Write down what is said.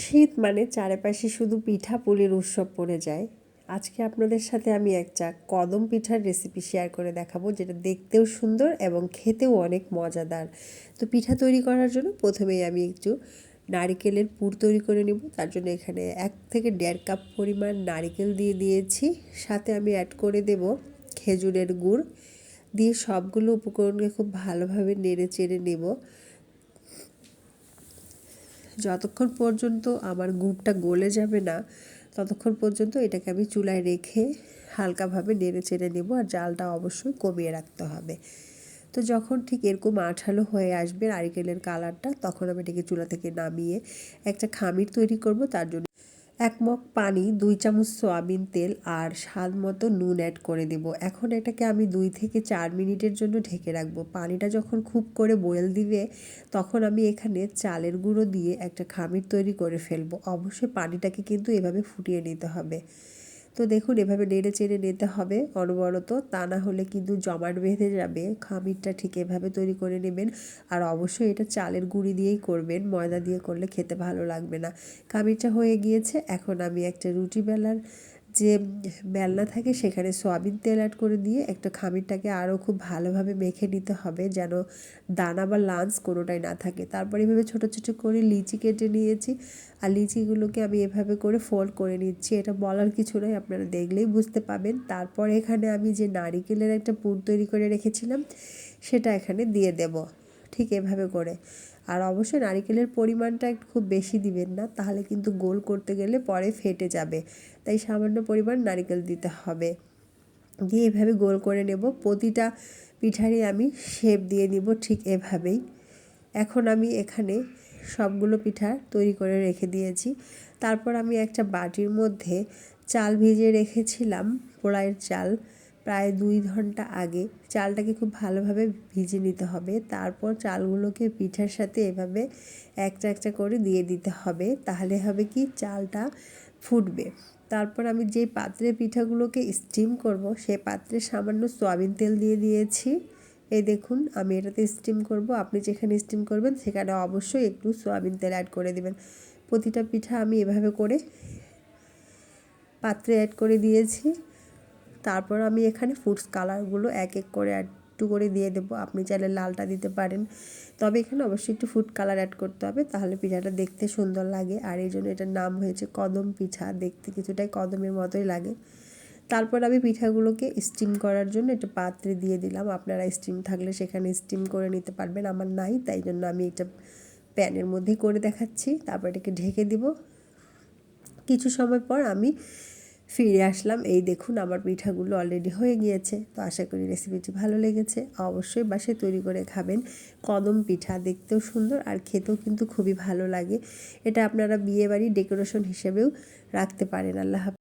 শীত মানে চারপাশে শুধু পিঠা পুলির উৎসব পড়ে যায়। আজকে আপনাদের সাথে আমি একটা কদম পিঠার রেসিপি শেয়ার করে দেখাবো, যেটা দেখতেও সুন্দর এবং খেতেও অনেক মজাদার। তো পিঠা তৈরি করার জন্য প্রথমেই আমি একটু নারিকেলের পুর তৈরি করে নিব। তার জন্য এখানে এক থেকে দেড় কাপ পরিমাণ নারিকেল দিয়ে দিয়েছি। সাথে আমি অ্যাড করে দেব খেজুরের গুড়। দিয়ে সবগুলো উপকরণকে খুব ভালোভাবে নেড়ে চেড়ে নেব। যতক্ষণ পর্যন্ত আমার গুড়টা গলে যাবে না, ততক্ষণ পর্যন্ত এটাকে আমি চুলায় রেখে হালকাভাবে নেড়ে চেড়ে নেব আর জালটা অবশ্যই কমিয়ে রাখতে হবে। তো যখন ঠিক এরকম আঠালো হয়ে আসবে নারিকেলের কালারটা, তখন আমি এটাকে চুলা থেকে নামিয়ে একটা খামির তৈরি করব, তার জন্য এক মগ পানি, দুই চামচ সয়াবিন তেল আর স্বাদ মতো নুন অ্যাড করে দেব। এখন এটাকে আমি দুই থেকে চার মিনিটের জন্য ঢেকে রাখব। পানিটা যখন খুব করে বয়েল দিবে, তখন আমি এখানে চালের গুঁড়ো দিয়ে একটা খামির তৈরি করে ফেলব। অবশ্যই পানিটাকে কিন্তু এভাবে ফুটিয়ে নিতে হবে। তো দেখুন, এভাবে নেড়ে চেড়ে নিতে হবে অনবরত। তা না হলে কিন্তু জমাট বেঁধে যাবে। খামিরটা ঠিক এভাবে তৈরি করে নেবেন। আর অবশ্যই এটা চালের গুঁড়ি দিয়েই করবেন। ময়দা দিয়ে করলে খেতে ভালো লাগবে না। খামিরটা হয়ে গিয়েছে। এখন আমি একটা রুটি বেলার যে বেলনা থাকে সেখানে সয়াবিন তেল অ্যাড করে দিয়ে একটা খামিরটাকে আরও খুব ভালোভাবে মেখে নিতে হবে যেন দানা বা লাঞ্চ কোনোটাই না থাকে। তারপর এভাবে ছোটো ছোটো করে লিচি কেটে নিয়েছি। আর লিচিগুলোকে আমি এভাবে করে ফোল্ড করে নিচ্ছি। এটা বলার কিছু নয় আপনারা দেখলেই বুঝতে পাবেন। তারপর এখানে আমি যে নারিকেলের একটা পুর তৈরি করে রেখেছিলাম, সেটা এখানে দিয়ে দেব। ঠিক এভাবে করে। আর অবশ্যই নারিকেলের পরিমাণটা একটু খুব বেশি দিবেন না, তাহলে কিন্তু গোল করতে গেলে পরে ফেটে যাবে। তাই সামান্য পরিমাণ নারিকেল দিতে হবে। দিয়ে এভাবে গোল করে নেব। প্রতিটা পিঠারই আমি শেপ দিয়ে নিব ঠিক এভাবেই। এখন আমি এখানে সবগুলো পিঠা তৈরি করে রেখে দিয়েছি। তারপর আমি একটা বাটির মধ্যে চাল ভিজিয়ে রেখেছিলাম পোড়াইয়ের চাল। প্রায় দুই ঘণ্টা আগে চালটাকে খুব ভালোভাবে ভিজে নিতে হবে। তারপর চালগুলোকে পিঠার সাথে এভাবে একটা একটা করে দিয়ে দিতে হবে। তাহলে হবে কি চালটা ফুটবে। তারপর আমি যে পাত্রে পিঠাগুলোকে স্টিম করব সেই পাত্রে সামান্য সয়াবিন তেল দিয়ে দিয়েছি। এই দেখুন, আমি এটাতে স্টিম করব। আপনি যেখানে স্টিম করবেন, সেখানে অবশ্যই একটু সয়াবিন তেল অ্যাড করে দেবেন। প্রতিটা পিঠা আমি এভাবে করে পাত্রে অ্যাড করে দিয়েছি। তারপর আমি এখানে ফুডস কালারগুলো এক এক করে অ্যাড একটু করে দিয়ে দেবো। আপনি চাইলে লালটা দিতে পারেন। তবে এখানে অবশ্যই একটু ফুড কালার অ্যাড করতে হবে, তাহলে পিঠাটা দেখতে সুন্দর লাগে। আর এই জন্য এটার নাম হয়েছে কদম পিঠা। দেখতে কিছুটাই কদমের মতোই লাগে। তারপর আমি পিঠাগুলোকে স্টিম করার জন্য একটা পাত্রে দিয়ে দিলাম। আপনারা স্টিম থাকলে সেখানে স্টিম করে নিতে পারবেন। আমার নাই, তাই জন্য আমি এটা প্যানের মধ্যেই করে দেখাচ্ছি। তারপর এটাকে ঢেকে দিব। কিছু সময় পর আমি ফিরে আসলাম। এই দেখুন, আমার পিঠাগুলো অলরেডি হয়ে গিয়েছে। তো আশা করি রেসিপিটি ভালো লেগেছে। অবশ্যই বাসায় তৈরি করে খাবেন। কদম পিঠা দেখতেও সুন্দর আর খেতেও কিন্তু খুবই ভালো লাগে। এটা আপনারা বিয়েবাড়ি ডেকোরেশন হিসেবেও রাখতে পারেন। আল্লাহ